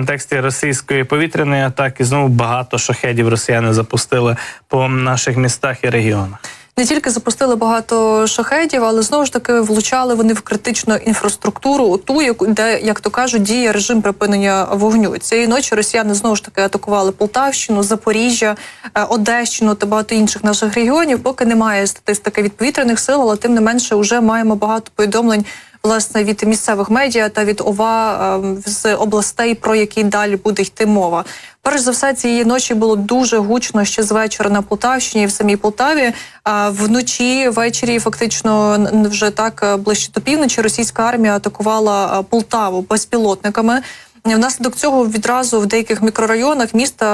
контексті російської повітряної атаки знову багато шахедів росіяни запустили по наших містах і регіонах. Не тільки запустили багато шахедів, але знову ж таки влучали вони в критичну інфраструктуру, ту, яку де, як то кажуть, діє режим припинення вогню. Цієї ночі росіяни знову ж таки атакували Полтавщину, Запоріжжя, е, Одещину та багато інших наших регіонів. Поки немає статистики від повітряних сил, але тим не менше вже маємо багато повідомлень. Власне, від місцевих медіа та від ОВА е, з областей, про які далі буде йти мова. Перш за все, цієї ночі було дуже гучно ще з вечора на Полтавщині, в самій Полтаві. А вночі, ввечері, фактично вже так е, ближче до півночі, російська армія атакувала е, Полтаву безпілотниками. Внаслідок цього відразу в деяких мікрорайонах міста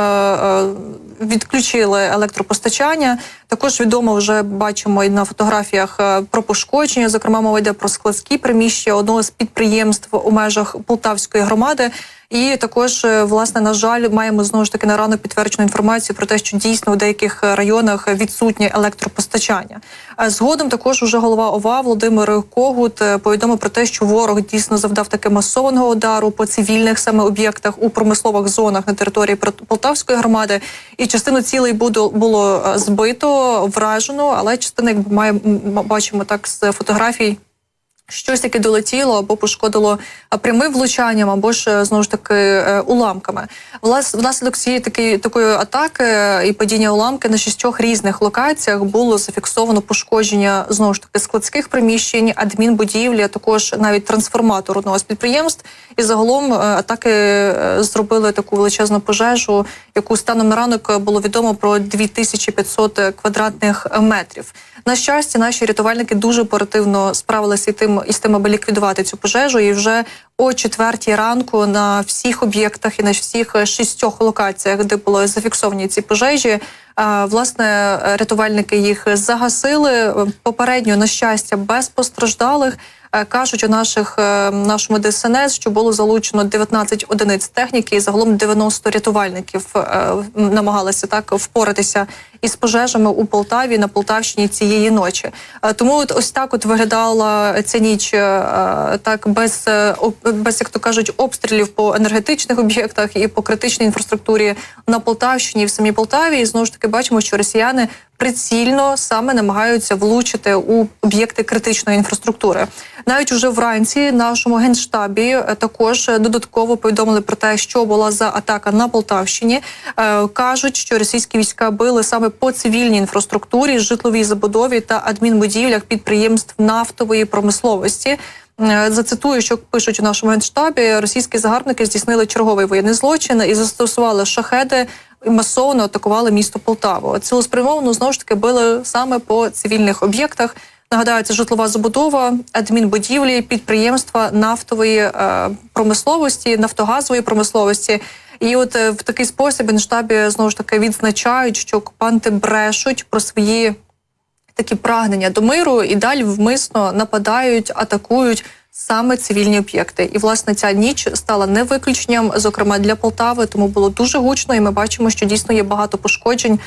е, відключили електропостачання. Також відомо вже бачимо і на фотографіях е, про пошкодження. Зокрема, мова йде про складські приміщення одного з підприємств у межах Полтавської громади. І також, е, власне, на жаль, маємо знову ж таки на ранок підтверджену інформацію про те, що дійсно у деяких е, районах відсутнє електропостачання. Е, Згодом також уже голова ОВА Володимир Когут повідомив про те, що ворог дійсно завдав таки масованого удару по цивільних саме об'єктах у промислових зонах на території Полтавської громади. І частину цілей було, збито, вражено, але частина, як має м, бачимо так з фотографій. Щось таке долетіло або пошкодило прямим влучанням, або ж е, знову ж таки е, уламками. Влас, внаслідок цієї такої такої атаки е, і падіння уламки на шістьох різних локаціях було зафіксовано пошкодження знову ж таки складських приміщень, адмінбудівлі, а також навіть трансформатор одного з підприємств. І загалом е, атаки е, зробили таку величезну пожежу, яку станом на ранок було відомо про 2500 квадратних метрів. На щастя, наші рятувальники дуже оперативно справилися і тим із тим, аби ліквідувати цю пожежу. І вже о четвертій ранку на всіх об'єктах і на всіх е, шістьох локаціях, де були зафіксовані ці пожежі. е, Власне, рятувальники їх загасили Е, попередньо, на щастя, без постраждалих. Кажуть у наших нашому ДСНС, що було залучено 19 одиниць техніки, і загалом 90 рятувальників намагалися так впоратися із пожежами у Полтаві на Полтавщині цієї ночі. Тому от ось так от виглядала ця ніч так без, без як то кажуть, обстрілів по енергетичних об'єктах і по критичній інфраструктурі на Полтавщині і в самій Полтаві. І знову ж таки бачимо, що росіяни прицільно саме намагаються влучити у об'єкти критичної інфраструктури. Навіть уже вранці нашому генштабі е, також додатково повідомили про те, що була за атака на Полтавщині. Е, Кажуть, що російські війська били саме по цивільній інфраструктурі, житловій забудові та адмінбудівлях підприємств нафтової промисловості. Е, Зацитую, що пишуть у нашому генштабі, російські загарбники здійснили черговий воєнний злочин і застосували шахеди і масово атакували місто Полтаву. Цілеспрямовано знову ж таки били саме по цивільних об'єктах. Нагадаю, житлова забудова, адмінбудівлі, підприємства нафтової е, промисловості, нафтогазової промисловості. І от е, в такий спосіб Генштабі знову ж таки відзначають, що окупанти брешуть про свої такі прагнення до миру і далі вмисно нападають, атакують саме цивільні об'єкти. І власне ця ніч стала не виключенням, зокрема для Полтави, тому було дуже гучно, і ми бачимо, що дійсно є багато пошкоджень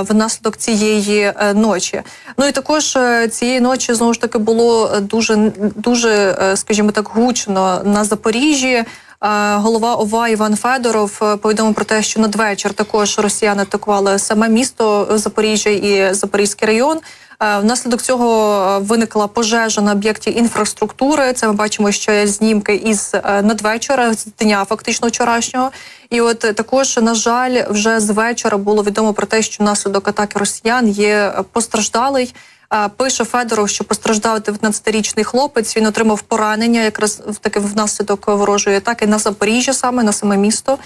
внаслідок цієї е, ночі. Ну і також е, цієї ночі знову ж таки було дуже дуже, е, скажімо так, гучно на Запоріжжі. Е, Голова ОВА Іван Федоров е, повідомив про те, що надвечір також росіяни атакували саме місто Запоріжжя і Запорізький район. Е, Внаслідок цього виникла пожежа на об'єкті інфраструктури. Це ми бачимо ще знімки із надвечора, з дня фактично вчорашнього. І от також, на жаль, вже з вечора було відомо про те, що внаслідок атаки росіян є постраждалий. Пише Федоров, що постраждав 19-річний хлопець. Він отримав поранення, якраз в таки внаслідок ворожої атаки на Запоріжжя, саме на саме місто.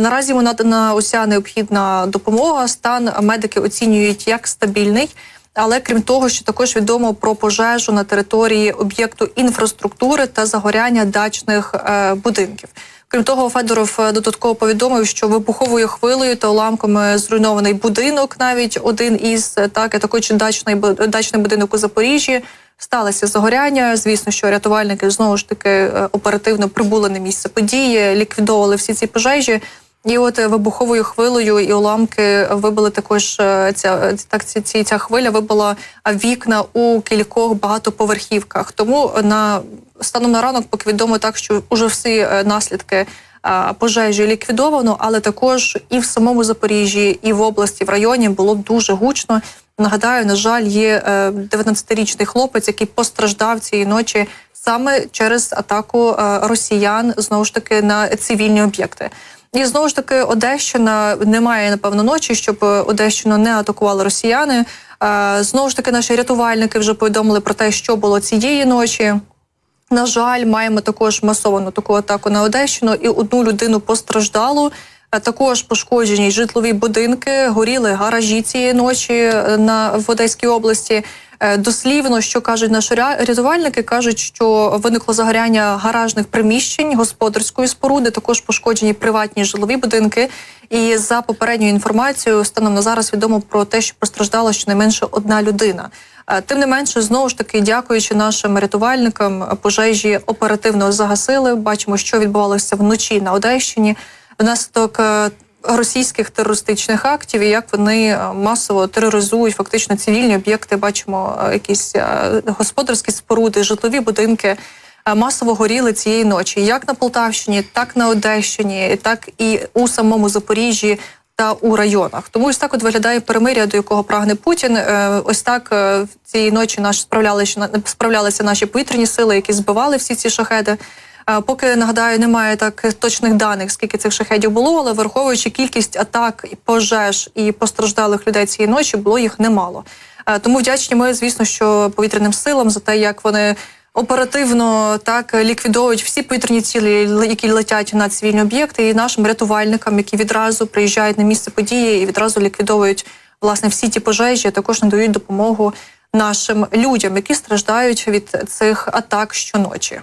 Наразі йому надана уся необхідна допомога. Стан медики оцінюють як стабільний. Але крім того, що також відомо про пожежу на території об'єкту інфраструктури та загоряння дачних е, будинків. Крім того, Федоров е, додатково повідомив, що вибуховою хвилею та уламками зруйнований будинок, навіть один із е, так, і також дачний дачний будинок у Запоріжжі. Сталося загоряння. Звісно, що рятувальники знову ж таки е, оперативно прибули на місце події, ліквідовували всі ці пожежі. І от е, вибуховою хвилею і уламки вибили також е, ця е, так. Ці, ця хвиля вибила вікна у кількох багатоповерхівках. Тому на станом на ранок, поки відомо так, що уже всі наслідки пожежі ліквідовано, але також і в самому Запоріжжі, і в області, в районі було дуже гучно. Нагадаю, на жаль, є е, 19-річний хлопець, який постраждав цієї ночі саме через атаку росіян знову ж таки на цивільні об'єкти. І знову ж таки, Одещина немає напевно ночі, щоб е, Одещину не атакували росіяни. Е, Знову ж таки, наші рятувальники вже повідомили про те, що було цієї ночі. На жаль, маємо також масовану таку атаку на Одещину, і одну людину постраждалу. Також пошкоджені житлові будинки, горіли гаражі цієї ночі е, на в Одеській області. Е, Дослівно, що кажуть наші рятувальники, кажуть, що виникло загоряння гаражних приміщень господарської споруди, також пошкоджені приватні жилові будинки. І за попередньою інформацією, станом на зараз відомо про те, що постраждала щонайменше одна людина. Е, Тим не менше, знову ж таки, дякуючи нашим рятувальникам, пожежі оперативно загасили. Бачимо, що відбувалося вночі на Одещині внаслідок е, російських терористичних актів і як вони е, масово тероризують фактично цивільні об'єкти. Бачимо е, якісь е, господарські споруди, житлові будинки. Масово горіли цієї ночі, як на Полтавщині, так на Одещині, так і у самому Запоріжжі та у районах. Тому ось так от виглядає перемир'я, до якого прагне Путін. Ось так цієї ночі наш справлялися справлялися наші повітряні сили, які збивали всі ці шахеди. Поки нагадаю, немає так точних даних, скільки цих шахедів було, але враховуючи кількість атак, і пожеж і постраждалих людей цієї ночі, було їх немало. Е, Тому вдячні ми, звісно, що повітряним силам за те, як вони оперативно так ліквідовують всі повітряні цілі, які летять на цивільні об'єкти, і нашим рятувальникам, які відразу приїжджають на місце події і відразу ліквідовують власне всі ті пожежі, а також надають допомогу нашим людям, які страждають від цих атак щоночі.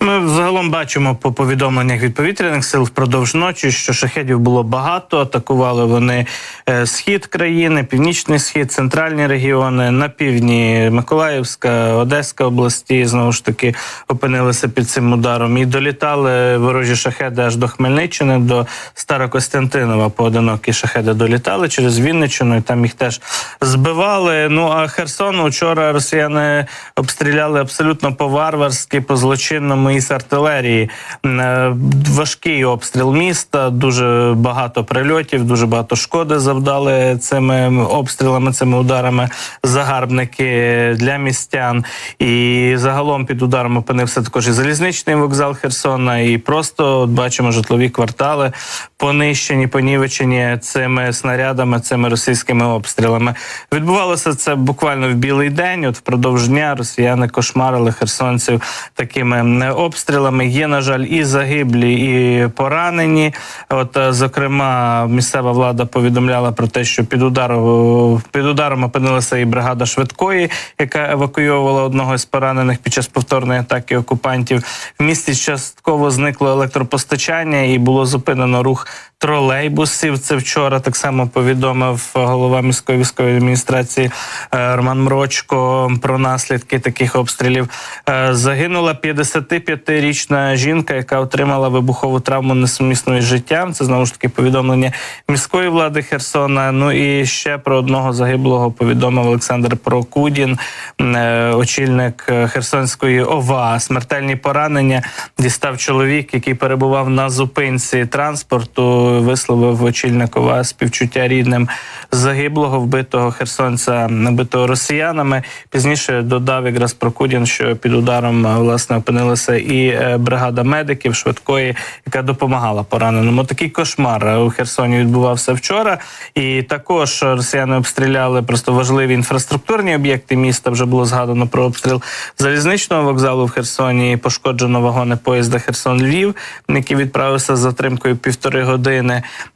Ми загалом бачимо по повідомленнях від повітряних сил впродовж ночі, що шахедів було багато. Атакували вони е, схід країни, північний схід, центральні регіони на півдні Миколаївська, Одеська області знову ж таки опинилися під цим ударом. І долітали ворожі шахеди аж до Хмельниччини, до Старокостянтинова. Поодинокі шахеди долітали через Вінниччину, і там їх теж збивали. Ну а Херсон учора росіяни обстріляли абсолютно по-варварськи, по злочинному із артилерії. Е, Важкий обстріл міста, дуже багато прильотів, дуже багато шкоди завдали цими обстрілами, цими ударами загарбники для містян. І загалом під ударом опинився також і залізничний вокзал Херсона, і просто от бачимо житлові квартали понищені, понівечені цими снарядами, цими російськими обстрілами. Відбувалося це буквально в білий день. От впродовж дня росіяни кошмарили херсонців такими обстрілами. Є, на жаль, і загиблі, і поранені. От, е, зокрема, місцева влада повідомляла про те, що під ударом під ударом опинилася і бригада швидкої, яка евакуйовувала одного з поранених під час повторної атаки окупантів. В місті частково зникло електропостачання і було зупинено рух тролейбусів. Це вчора так само повідомив голова міської військової адміністрації е, Роман Мрочко про наслідки таких обстрілів. Е, Загинула 55-річна жінка, яка отримала вибухову травму несумісну із життям. Це знову ж таки повідомлення міської влади Херсона. Ну і ще про одного загиблого повідомив Олександр Прокудін, е, очільник Херсонської ОВА. Смертельні поранення дістав чоловік, який перебував на зупинці транспорту. Висловив очільник співчуття рідним загиблого, вбитого херсонця, набитого росіянами. Пізніше додав якраз Прокудін, що під ударом власне опинилася і е, бригада медиків швидкої, яка допомагала пораненому. Такий кошмар у Херсоні відбувався вчора. І також росіяни обстріляли просто важливі інфраструктурні об'єкти міста. Вже було згадано про обстріл залізничного вокзалу в Херсоні. Пошкоджено вагони поїзда Херсон Львів, який відправився з затримкою півтори години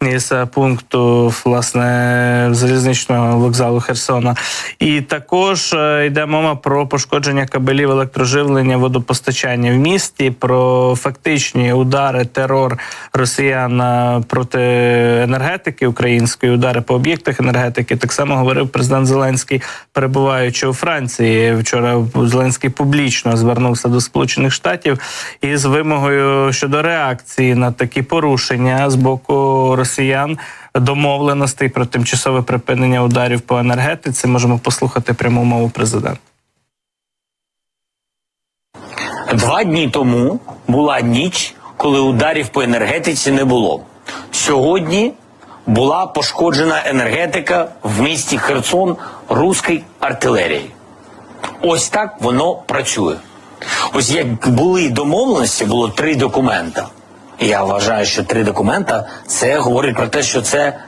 із е, пункту власне залізничного вокзалу Херсона. І також е, йде мова про пошкодження кабелів електроживлення, водопостачання в місті, про фактичні удари, терор росіян е, проти енергетики української, удари по об'єктах енергетики. Так само говорив президент Зеленський, перебуваючи у Франції. Вчора Зеленський публічно звернувся до Сполучених Штатів із вимогою щодо реакції на такі порушення з боку росіян. Домовленостей про тимчасове припинення ударів по енергетиці можемо послухати пряму мову президента. Два дні тому була ніч коли ударів по енергетиці не було. Сьогодні була пошкоджена енергетика в місті Херсон руської артилерії. Ось так воно працює. Ось як були домовленості, було три документа. І я вважаю, що три документа це говорить про те, що це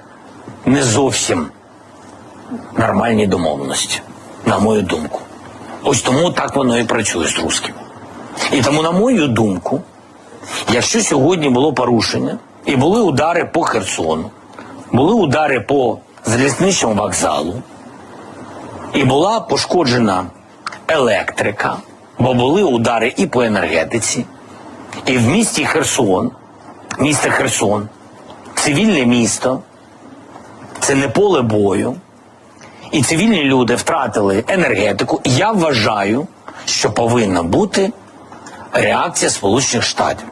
не зовсім нормальні домовленості, на мою думку. Ось тому так воно і працює з русским. І тому, на мою думку, якщо сьогодні було порушення, і були удари по Херсону, були удари по залізничному вокзалу, і була пошкоджена електрика, бо були удари і по енергетиці, і в місті Херсон, місто Херсон, цивільне місто, це не поле бою, і цивільні люди втратили енергетику. Я вважаю, що повинна бути реакція Сполучених Штатів.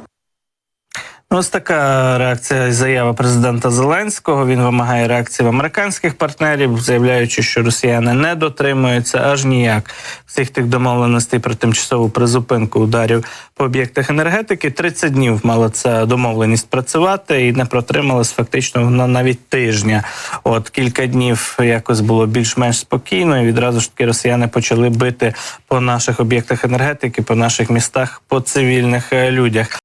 Ну, Ось така реакція і заява президента Зеленського. Він вимагає реакції в американських партнерів, заявляючи, що росіяни не дотримуються аж ніяк всіх тих домовленостей про тимчасову призупинку ударів по об'єктах енергетики. 30 днів мала ця домовленість працювати і не протрималась фактично вона навіть тижня. От кілька днів якось було більш-менш спокійно, і відразу ж таки росіяни почали бити по наших об'єктах енергетики, по наших містах, по цивільних е, людях.